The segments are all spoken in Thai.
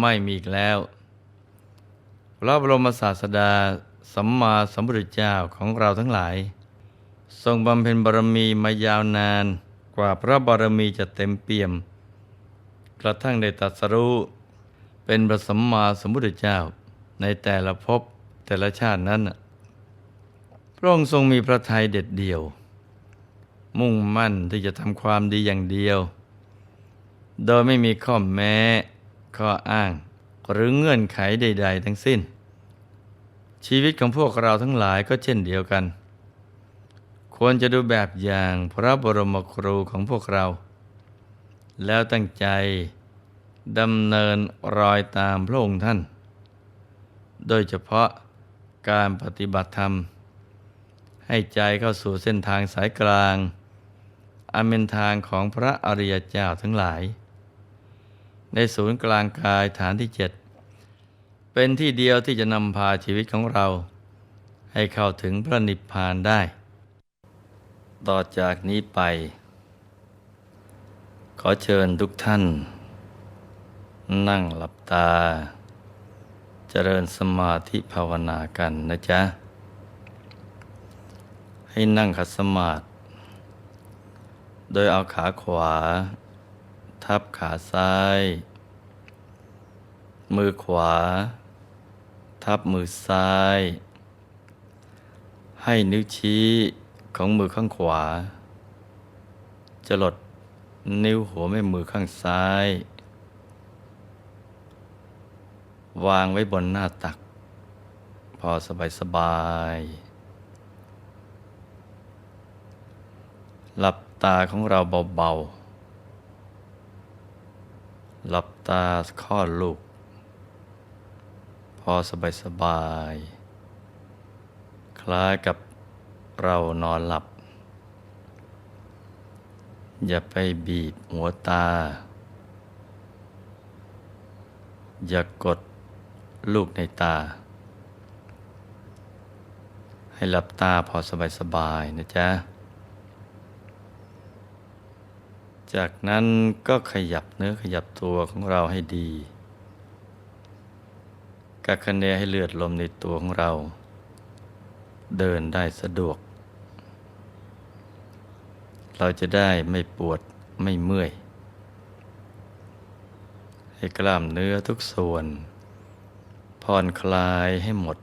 ไม่มีอีกแล้ว พระบรมศาสดาสัมมาสัมพุทธเจ้าของเราทั้งหลาย ทรงบำเพ็ญบารมีมายาวนานกว่าพระบารมีจะเต็มเปี่ยม กระทั่งได้ตรัสรู้ เป็นพระสัมมาสัมพุทธเจ้าในแต่ละภพแต่ละชาตินั้น พระองค์ทรงมีพระทัยเด็ดเดี่ยว มุ่งมั่นที่จะทำความดีอย่างเดียว โดยไม่มีข้อแม้ ข้ออ้าง หรือเงื่อนไขใด ๆ ทั้งสิ้น ชีวิตของพวกเราทั้งหลายก็เช่นเดียวกัน ควรจะดูแบบอย่างพระบรมครูของพวกเรา แล้วตั้งใจดำเนินรอยตามพระองค์ท่าน โดยเฉพาะการปฏิบัติธรรม ให้ใจเข้าสู่เส้นทางสายกลาง อันเป็นทางของพระอริยเจ้าทั้งหลาย ในศูนย์กลางกายฐานที่เจ็ดเป็นที่เดียวที่จะนำพาชีวิตของเรา ให้เข้าถึงพระนิพพานได้ ต่อจากนี้ไป ขอเชิญทุกท่าน นั่งหลับตา เจริญสมาธิภาวนากันนะจ๊ะ ให้นั่งขัดสมาธิโดยเอาขาขวา ทับขาซ้าย มือขวา ทับมือซ้าย ให้นิ้วชี้ของมือข้างขวา จะหลดนิ้วหัวแม่มือข้างซ้าย วางไว้บนหน้าตัก พอสบายสบายๆหลับตาของเราเบาๆ หลับตาคลอดลูก พอสบายสบายๆคล้ายกับเรานอนหลับ อย่าไปบีบหัวตา อย่ากดลูกในตา ให้หลับตาพอสบายๆนะจ๊ะ จากนั้นก็ขยับเนื้อขยับตัวของเราให้ดีกักคะเนให้เลือดลมในตัวของเรา เดินได้สะดวก เราจะได้ไม่ปวดไม่เมื่อย ให้กล้ามเนื้อทุกส่วน ผ่อนคลายให้หมด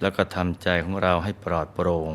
แล้วก็ทำใจของเราให้ปลอดโปร่ง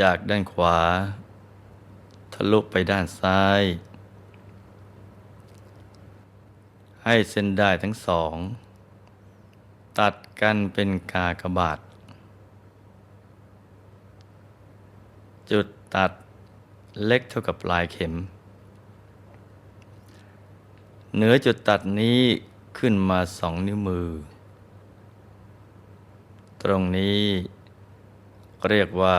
จากด้านขวา ทะลุไปด้านซ้าย ให้เส้นได้ทั้งสอง ตัดกันเป็นกากบาท จุดตัดเล็กเท่ากับปลายเข็ม เหนือจุดตัดนี้ขึ้นมาสองนิ้วมือ ตรงนี้เรียกว่า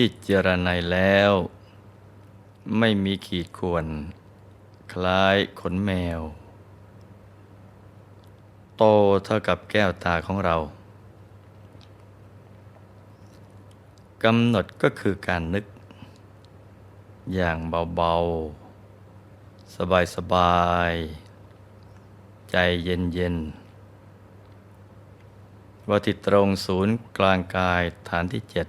ที่เจรไนแล้ว ไม่มีขีดข่วน คล้ายขนแมว โตเท่ากับแก้วตาของเรากำหนดก็คือการนึก อย่างเบา ๆ สบาย ๆ ใจเย็น ๆ ว่าที่ตรงศูนย์กลางกายฐานที่เจ็ด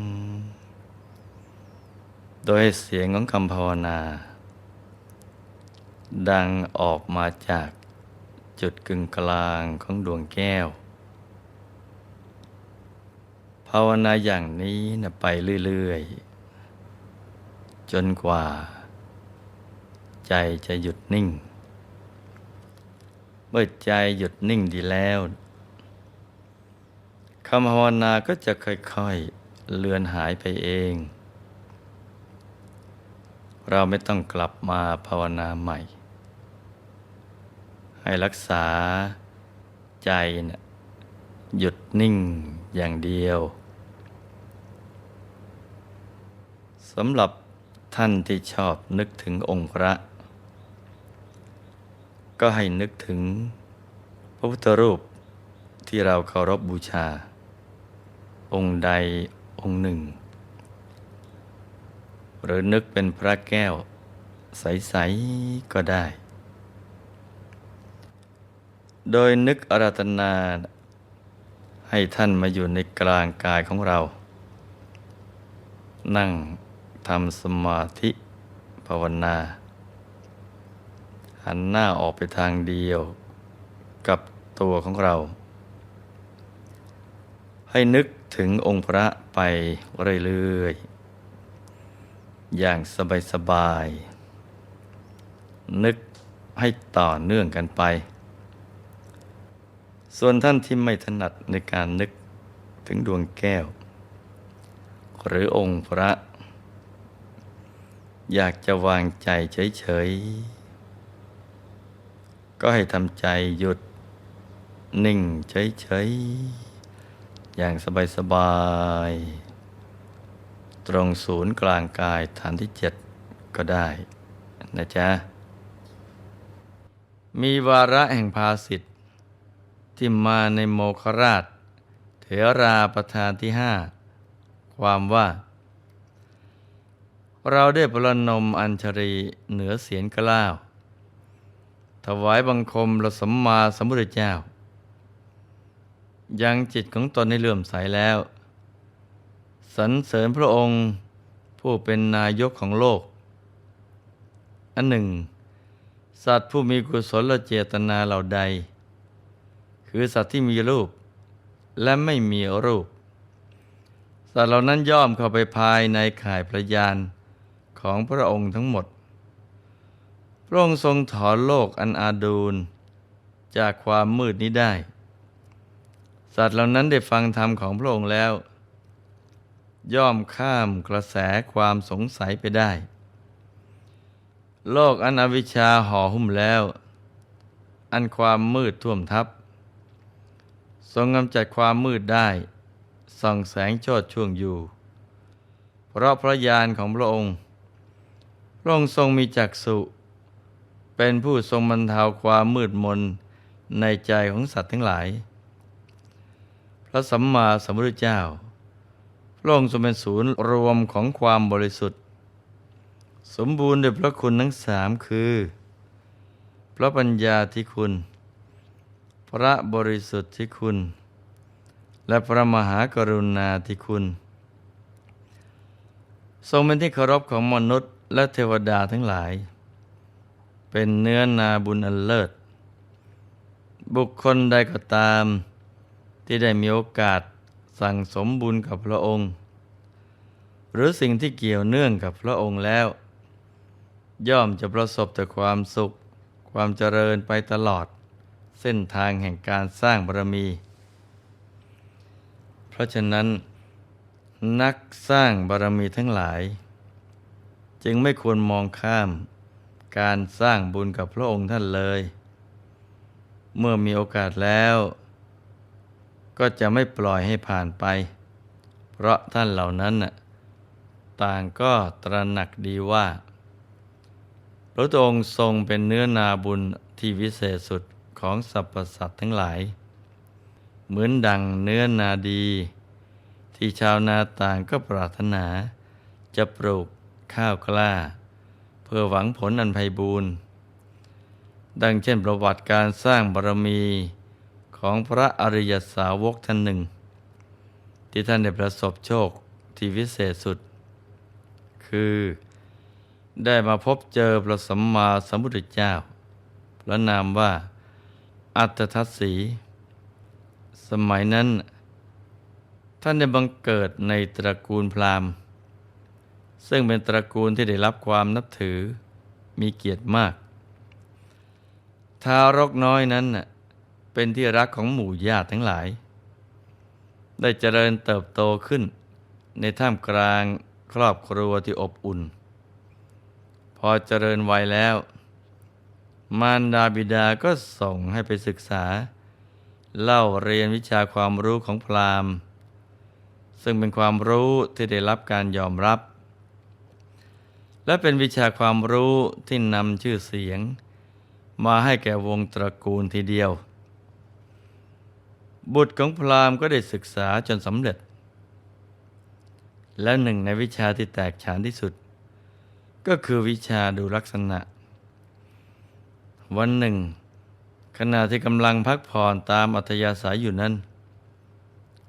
โดยเสียงของคำภาวนา ดังออกมาจากจุดกึ่งกลางของดวงแก้ว ภาวนาอย่างนี้นะไปเรื่อยๆ จนกว่า ใจจะหยุดนิ่ง เมื่อใจหยุดนิ่งดีแล้วคำภาวนาก็จะค่อยๆ เลือนหายไปเอง เราไม่ต้องกลับมาภาวนาใหม่ ให้รักษาใจนะหยุดนิ่งอย่างเดียวสำหรับท่านที่ชอบนึกถึงองค์พระ ก็ให้นึกถึงพระพุทธรูปที่เราเคารพบบูชา องค์ใดองค์หนึ่ง หรือนึกเป็นพระแก้ว ใส ๆ ก็ได้ โดยนึกอาราธนา ให้ท่านมาอยู่ในกลางกายของเรา นั่งทำสมาธิภาวนา หันหน้าออกไปทางเดียวกับตัวของเรา ให้นึกถึงองค์พระไปเรื่อย ๆ อย่างสบายๆนึกให้ต่อเนื่องกันไป ส่วนท่านที่ไม่ถนัดในการนึกถึงดวงแก้ว หรือองค์พระ อยากจะวางใจเฉย ๆ ก็ให้ทำใจหยุดนิ่งเฉย ๆ อย่างสบาย ๆ ตรงศูนย์กลางกายฐานที่เจ็ดก็ได้นะจ๊ะ มีวาระแห่งภาสิทธิ์ที่มาในโมคราช เถราประธานที่ห้าความว่า เราได้ประนมอัญชรีเหนือเสียนกล้าว ถวายบังคมพระสัมมาสัมพุทธเจ้า ยังจิตของตนให้เลื่อมใสแล้ว สรรเสริญพระองค์ผู้เป็นนายกของโลก อันหนึ่ง สัตว์ผู้มีกุศลเจตนาเหล่าใด คือสัตว์ที่มีรูปและไม่มีรูป สัตว์เหล่านั้นย่อมเข้าไปภายในข่ายพระยานของพระองค์ทั้งหมด พระองค์ทรงถอนโลกอันอาดูลจากความมืดนี้ได้ สัตว์เหล่านั้นได้ฟังธรรมของพระองค์แล้ว ย่อมข้ามกระแสความสงสัยไปได้ โลกอันอวิชชาห่อหุ้มแล้ว อันความมืดท่วมทับ ทรงกำจัดความมืดได้ส่องแสงโชดช่วงอยู่ เพราะพระญาณของพระองค์ พระองค์ทรงมีจักษุเป็นผู้ทรงบรรเทาความมืดมนในใจของสัตว์ทั้งหลาย พระสัมมาสัมพุทธเจ้า พระองค์ทรงเป็นศูนย์รวมของความบริสุทธิ์ สมบูรณ์ด้วยพระคุณทั้งสามคือ พระปัญญาที่คุณ พระบริสุทธิ์ที่คุณ และพระมหากรุณาธิคุณ ทรงเป็นที่เคารพของมนุษย์และเทวดาทั้งหลาย เป็นเนื้อนาบุญอันเลิศ บุคคลใดก็ตามที่ได้มีโอกาส สั่งสมบุญกับพระองค์ หรือสิ่งที่เกี่ยวเนื่องกับพระองค์แล้ว ย่อมจะประสบแต่ความสุข ความเจริญไปตลอด เส้นทางแห่งการสร้างบารมี เพราะฉะนั้น นักสร้างบารมีทั้งหลาย จึงไม่ควรมองข้ามการสร้างบุญกับพระองค์ท่านเลย เมื่อมีโอกาสแล้ว ก็จะไม่ปล่อยให้ผ่านไป เพราะท่านเหล่านั้นน่ะต่างก็ตระหนักดีว่า พระองค์ทรงเป็นเนื้อนาบุญที่วิเศษสุดของสรรพสัตว์ทั้งหลาย เหมือนดังเนื้อนาดี ที่ชาวนาต่างก็ปรารถนา จะปลูกข้าวกล้า เพื่อหวังผลอันไพบูรณ์ดังเช่นประวัติการสร้างบารมี ของพระอริยสาวกท่านหนึ่ง ที่ท่านได้ประสบโชคที่วิเศษสุด คือได้มาพบเจอพระสัมมาสัมพุทธเจ้า พระนามว่าอัตทัสสี สมัยนั้น ท่านได้บังเกิดในตระกูลพราหมณ์ ซึ่งเป็นตระกูลที่ได้รับความนับถือมีเกียรติมาก ทารกน้อยนั้นน่ะ เป็นที่รักของหมู่ญาติทั้งหลาย ได้เจริญเติบโตขึ้น ในท่ามกลางครอบครัวที่อบอุ่น พอเจริญวัยแล้ว มารดาบิดาก็ส่งให้ไปศึกษา เล่าเรียนวิชาความรู้ของพราหมณ์ ซึ่งเป็นความรู้ที่ได้รับการยอมรับ และเป็นวิชาความรู้ที่นำชื่อเสียง มาให้แก่วงตระกูลทีเดียว บุตรของพราหมณ์ก็ได้ศึกษาจนสำเร็จ และหนึ่งในวิชาที่แตกฉานที่สุด ก็คือวิชาดูลักษณะ วันหนึ่ง ขณะที่กำลังพักผ่อนตามอัธยาศัยอยู่นั้น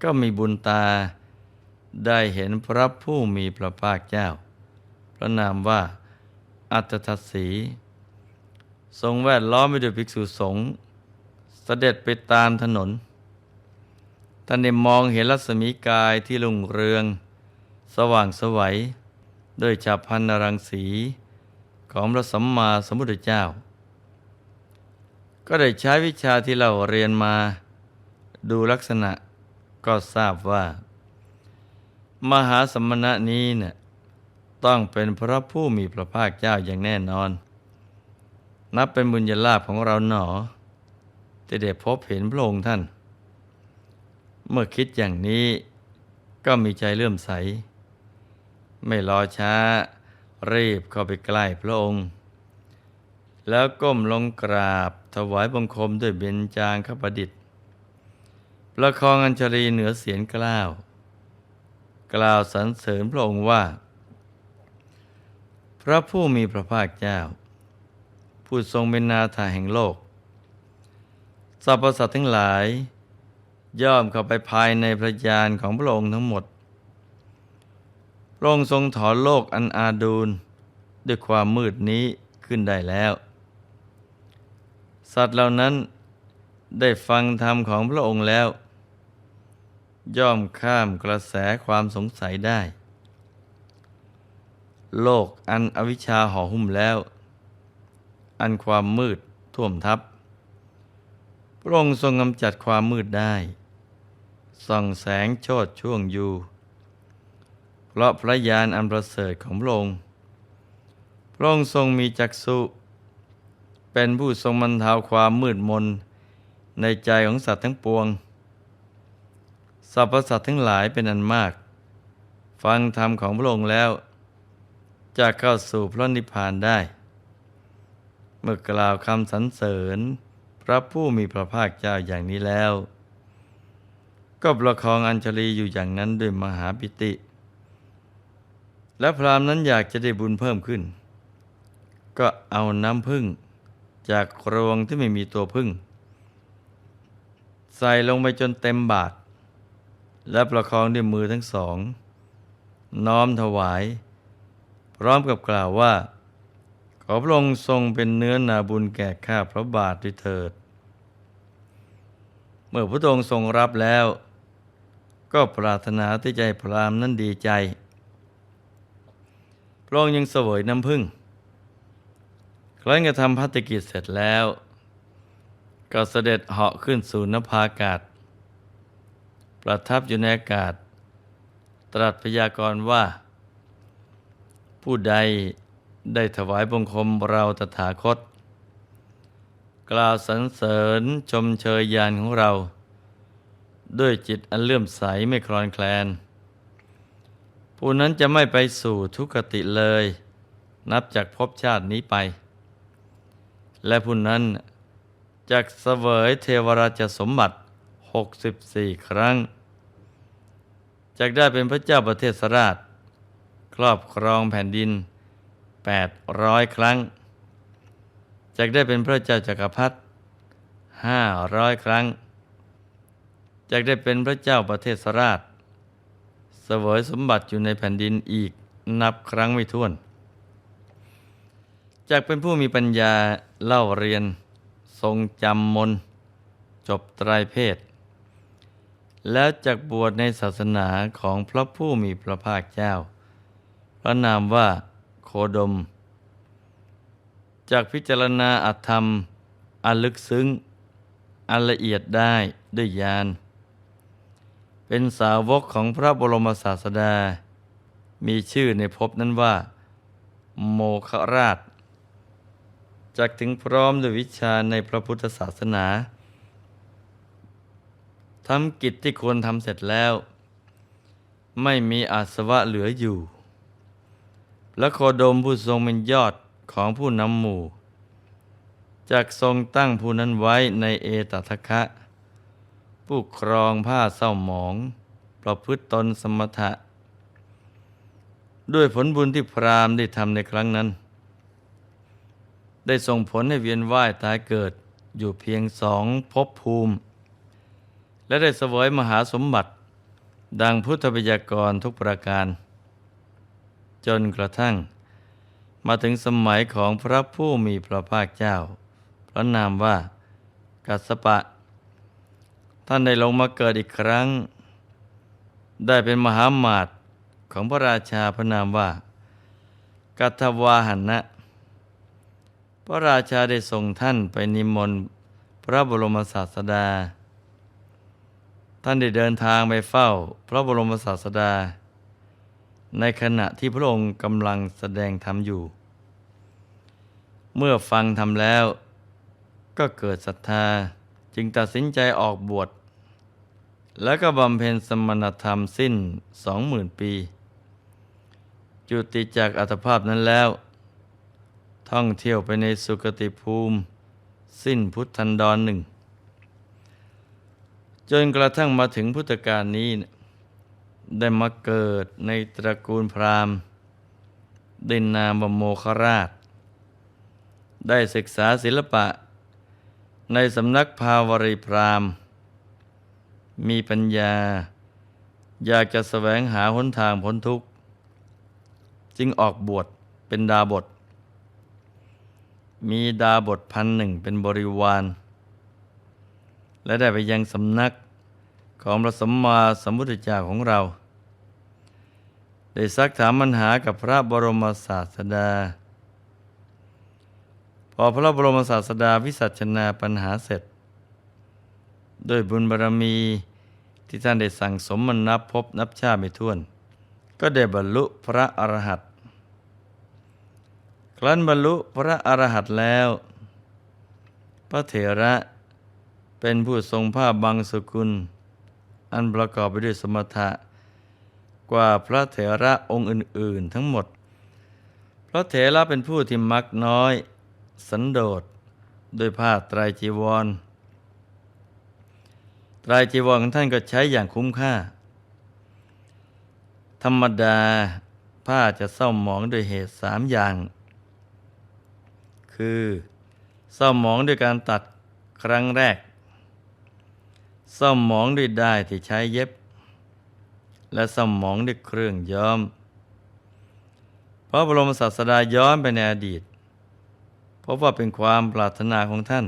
ก็มีบุญตาได้เห็นพระผู้มีพระภาคเจ้า พระนามว่าอัตทัสสี ทรงแวดล้อมไปด้วยภิกษุสงฆ์เสด็จไปตามถนน ท่านได้มองเห็นรัศมีกายที่ลุ่งเรือง สว่างสวัยด้วยฉับพันรังสีของพระสัมมาสัมพุทธเจ้า ก็ได้ใช้วิชาที่เราเรียนมา ดูลักษณะก็ทราบว่า มหาสมณะนี้เนะ่ยต้องเป็นพระผู้มีพระภาคเจ้าอย่างแน่นอน นับเป็นบุญญาลาภของเราหนอที่ได้พบเห็นพระองค์ท่าน เมื่อคิดอย่างนี้ก็มีใจเลื่อมใส ไม่รอช้า รีบเข้าไปใกล้พระองค์ แล้วก้มลงกราบถวายบังคมด้วยเบญจางคประดิษฐ์ประคองอัญชลีเหนือเสียงกล้าว กล่าวสรรเสริญพระองค์ว่า พระผู้มีพระภาคเจ้า ผู้ทรงเป็นนาถาแห่งโลกสรรพสัตว์ทั้งหลาย ย่อมเข้าไปภายในพระญาณของพระองค์ทั้งหมด พระองค์ทรงถอนโลกอันอาดูลด้วยความมืดนี้ขึ้นได้แล้ว สัตว์เหล่านั้นได้ฟังธรรมของพระองค์แล้ว ย่อมข้ามกระแสความสงสัยได้ โลกอันอวิชชาห่อหุ้มแล้ว อันความมืดท่วมทับพระองค์ทรงกำจัดความมืดได้ ส่องแสงโชดช่วงอยู่ เพราะพระญาณอันประเสริฐของพระองค์ พระองค์ทรงมีจักษุ เป็นผู้ทรงบรรเทาความมืดมนในใจของสัตว์ทั้งปวง สรรพสัตว์ทั้งหลายเป็นอันมาก ฟังธรรมของพระองค์แล้วจะเข้าสู่พระนิพพานได้ เมื่อกล่าวคำสรรเสริญพระผู้มีพระภาคเจ้าอย่างนี้แล้ว ก็ประคองอัญชลีอยู่อย่างนั้นด้วยมหาปิติ และพรามนั้นอยากจะได้บุญเพิ่มขึ้น ก็เอาน้ำพึ่งจากรวงที่ไม่มีตัวพึ่ง ใส่ลงไปจนเต็มบาท และประคองด้วยมือทั้งสอง น้อมถวาย พร้อมกับกล่าวว่า ขอพระองค์ทรงเป็นเนื้อนาบุญแก่ข้าพระบาทด้วยเถิด เมื่อพระองค์ทรงรับแล้ว ก็ปรารถนาที่ใจพรามนั้นดีใจ พระองค์ยังเสวยน้ำผึ้งครั้นกระทำพัฒกิจเสร็จแล้ว ก็เสด็จเหาะขึ้นสู่นภาอากาศ ประทับอยู่ในอากาศ ตรัสพยากรณ์ว่า ผู้ใดได้ถวายบังคมเราตถาคต กล่าวสรรเสริญชมเชยยานของเรา ด้วยจิตอันเลื่อมใสไม่คลอนแคลน ผู้นั้นจะไม่ไปสู่ทุกขติเลย นับจากภพชาตินี้ไป และผู้นั้นจะเสวยเทวราชสมบัติ 64 ครั้งจากได้เป็นพระเจ้าประเทศสราช ครอบครองแผ่นดิน 800 ครั้งจากได้เป็นพระเจ้าจักรพรรดิ500 ครั้ง จากได้เป็นพระเจ้าประเทศสราชเสวยสมบัติอยู่ในแผ่นดินอีกนับครั้งไม่ถ้วน จากเป็นผู้มีปัญญาเล่าเรียน ทรงจำมน จบตรเพศ แล้วจากบวชในศาสนาของพระผู้มีพระภาคเจ้า พระนามว่าโคดม จากพิจารณาอัตธรรมอันลึกซึ้งอันละเอียดได้ด้วยญาณ เป็นสาวกของพระบรมศาสดา มีชื่อในภพนั้นว่า โมคราชจากถึงพร้อมด้วยวิชาในพระพุทธศาสนาทำกิจที่ควรทำเสร็จแล้ว ไม่มีอาสวะเหลืออยู่ และโคดมผู้ทรงเป็นยอดของผู้นำหมู่จากทรงตั้งผู้นั้นไว้ในเอตทัคคะ ผู้ครองผ้าเศร้าหมอง ประพฤติตนสมถะ ด้วยผลบุญที่พรามได้ทำในครั้งนั้น ได้ส่งผลให้เวียนว่ายตายเกิดอยู่เพียงสองภพภูมิ และได้เสวยมหาสมบัติ ดังพุทธบัญญักรทุกประการ จนกระทั่ง มาถึงสมัยของพระผู้มีพระภาคเจ้า พระนามว่ากัสสปะ ท่านได้ลงมาเกิดอีกครั้ง ได้เป็นมหามาตของพระราชาพระนามว่า กัตถวาหันนะ พระราชาได้ส่งท่านไปนิมนต์พระบรมศาสดา ท่านได้เดินทางไปเฝ้าพระบรมศาสดา ในขณะที่พระองค์กำลังแสดงธรรมอยู่ เมื่อฟังธรรมแล้วก็เกิดศรัทธา จึงตัดสินใจออกบวชแล้วก็บำเพ็ญสมณธรรมสิ้นสองหมื่นปี จุติจากอัตภาพนั้นแล้ว ท่องเที่ยวไปในสุคติภูมิ สิ้นพุทธันดรหนึ่ง จนกระทั่งมาถึงพุทธกาลนี้ ได้มาเกิดในตระกูลพราหมณ์ได้นามโมคราช ได้ศึกษาศิลปะ ในสำนักภาวรีพราหมณ์มีปัญญา อยากจะแสวงหาหนทางพ้นทุกข์ จึงออกบวชเป็นดาบท มีดาบทพันหนึ่งเป็นบริวาร และได้ไปยังสำนักของพระสัมมาสัมพุทธเจ้าของเรา ได้ซักถามปัญหากับพระบรมศาสดา พอพระบรมศาสดาวิสัชนาปัญหาเสร็จ ด้วยบุญบารมีที่ท่านได้สั่งสมมันนับพบนับชาติไม่ถ้วน ก็ได้บรรลุพระอรหันต์ครั้นบรรลุพระอรหันต์แล้ว พระเถระเป็นผู้ทรงภาพบางสกุล อันประกอบไปด้วยสมถะกว่าพระเถระองค์อื่น ๆ ทั้งหมด พระเถระเป็นผู้ที่มักน้อย สันโดษโดยผ้าไตรจีวรไตรจีวรของท่านก็ใช้อย่างคุ้มค่า ธรรมดาผ้าจะเศร้าหมองด้วยเหตุสามอย่าง คือเศร้าหมองด้วยการตัดครั้งแรกเศร้าหมองด้วยได้ที่ใช้เย็บ และสมองด้วยเครื่องย้อมพระบรมศาสดาย้อนไปในอดีต พบว่าเป็นความปรารถนาของท่าน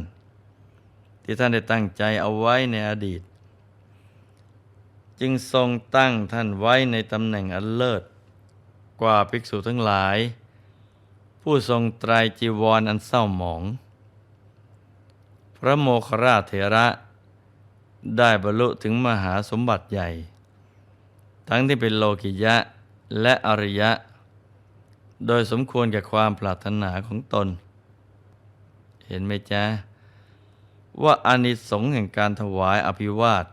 ที่ท่านได้ตั้งใจเอาไว้ในอดีต จึงทรงตั้งท่านไว้ในตำแหน่งอันเลิศ กว่าภิกษุทั้งหลาย ผู้ทรงไตรจีวรออันเศร้าหมอง พระโมคคราชเถระได้บรรลุถึงมหาสมบัติใหญ่ ทั้งที่เป็นโลกิยะและอริยะ โดยสมควรแก่ความปรารถนาของตน เห็นไหมจ๊ะ ว่าอานิสงส์แห่งการถวายอภิวาท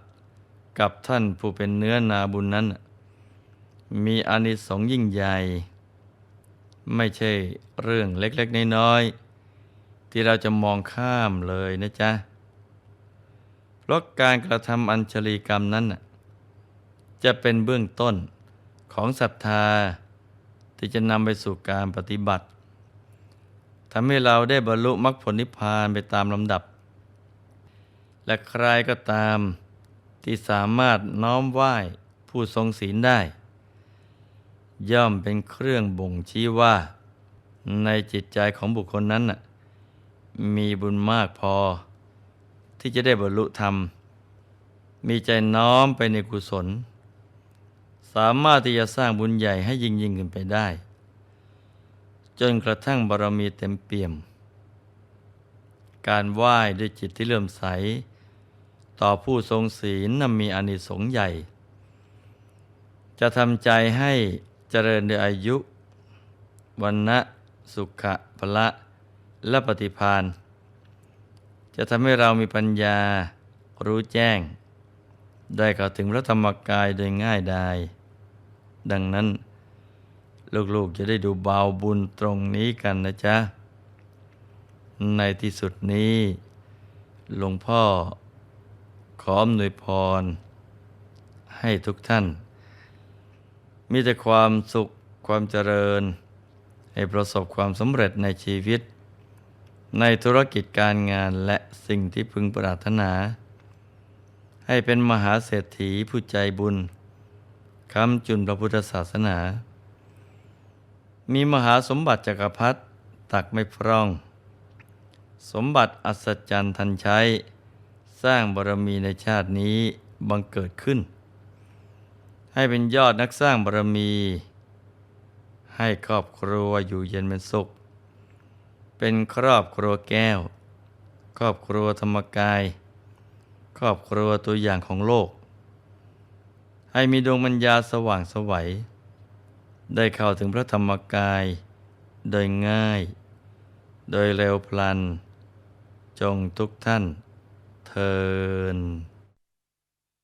กับท่านผู้เป็นเนื้อนาบุญนั้น มีอานิสงส์ยิ่งใหญ่ ไม่ใช่เรื่องเล็กๆน้อยๆที่เราจะมองข้ามเลยนะจ๊ะ เพราะการกระทำอัญชลีกรรมนั้น จะเป็นเบื้องต้นของศรัทธาที่จะนำไปสู่การปฏิบัติ ทำให้เราได้บรรลุมรรคผลนิพพานไปตามลำดับ และใครก็ตามที่สามารถน้อมไหว้ผู้ทรงศีลได้ ย่อมเป็นเครื่องบ่งชี้ว่า ในจิตใจของบุคคลนั้นมีบุญมากพอ ที่จะได้บรรลุธรรม มีใจน้อมไปในกุศล สามารถที่จะสร้างบุญใหญ่ให้ยิ่งยิ่งขึ้นไปได้ จนกระทั่งบารมีเต็มเปี่ยม การไหว้ด้วยจิตที่เลื่อมใส ต่อผู้ทรงศีลนมีอานิสงส์ใหญ่ จะทำใจให้เจริญด้วยอายุวันนะสุขะพละและปฏิพานจะทำให้เรามีปัญญารู้แจ้ง ได้เข้าถึงพระธรรมกายโดยง่ายดายดังนั้น ลูกๆจะได้ดูเบาบุญตรงนี้กันนะจ๊ะ ในที่สุดนี้หลวงพ่อขออำนวยพร ให้ทุกท่าน มีแต่ความสุขความเจริญ ให้ประสบความสำเร็จในชีวิต ในธุรกิจการงานและสิ่งที่พึงปรารถนา ให้เป็นมหาเศรษฐีผู้ใจบุญคำจุนพระพุทธศาสนา มีมหาสมบัติจักรพรรดิตักไม่พร่อง สมบัติอัศจรรย์ทันใช้ สร้างบารมีในชาตินี้บังเกิดขึ้น ให้เป็นยอดนักสร้างบารมี ให้ครอบครัวอยู่เย็นเป็นสุข เป็นครอบครัวแก้ว ครอบครัวธรรมกาย ครอบครัวตัวอย่างของโลก ให้มีดวงปัญญาสว่างสวัย ได้เข้าถึงพระธรรมกาย โดยง่าย โดยเร็วพลัน จงทุกท่านเทิน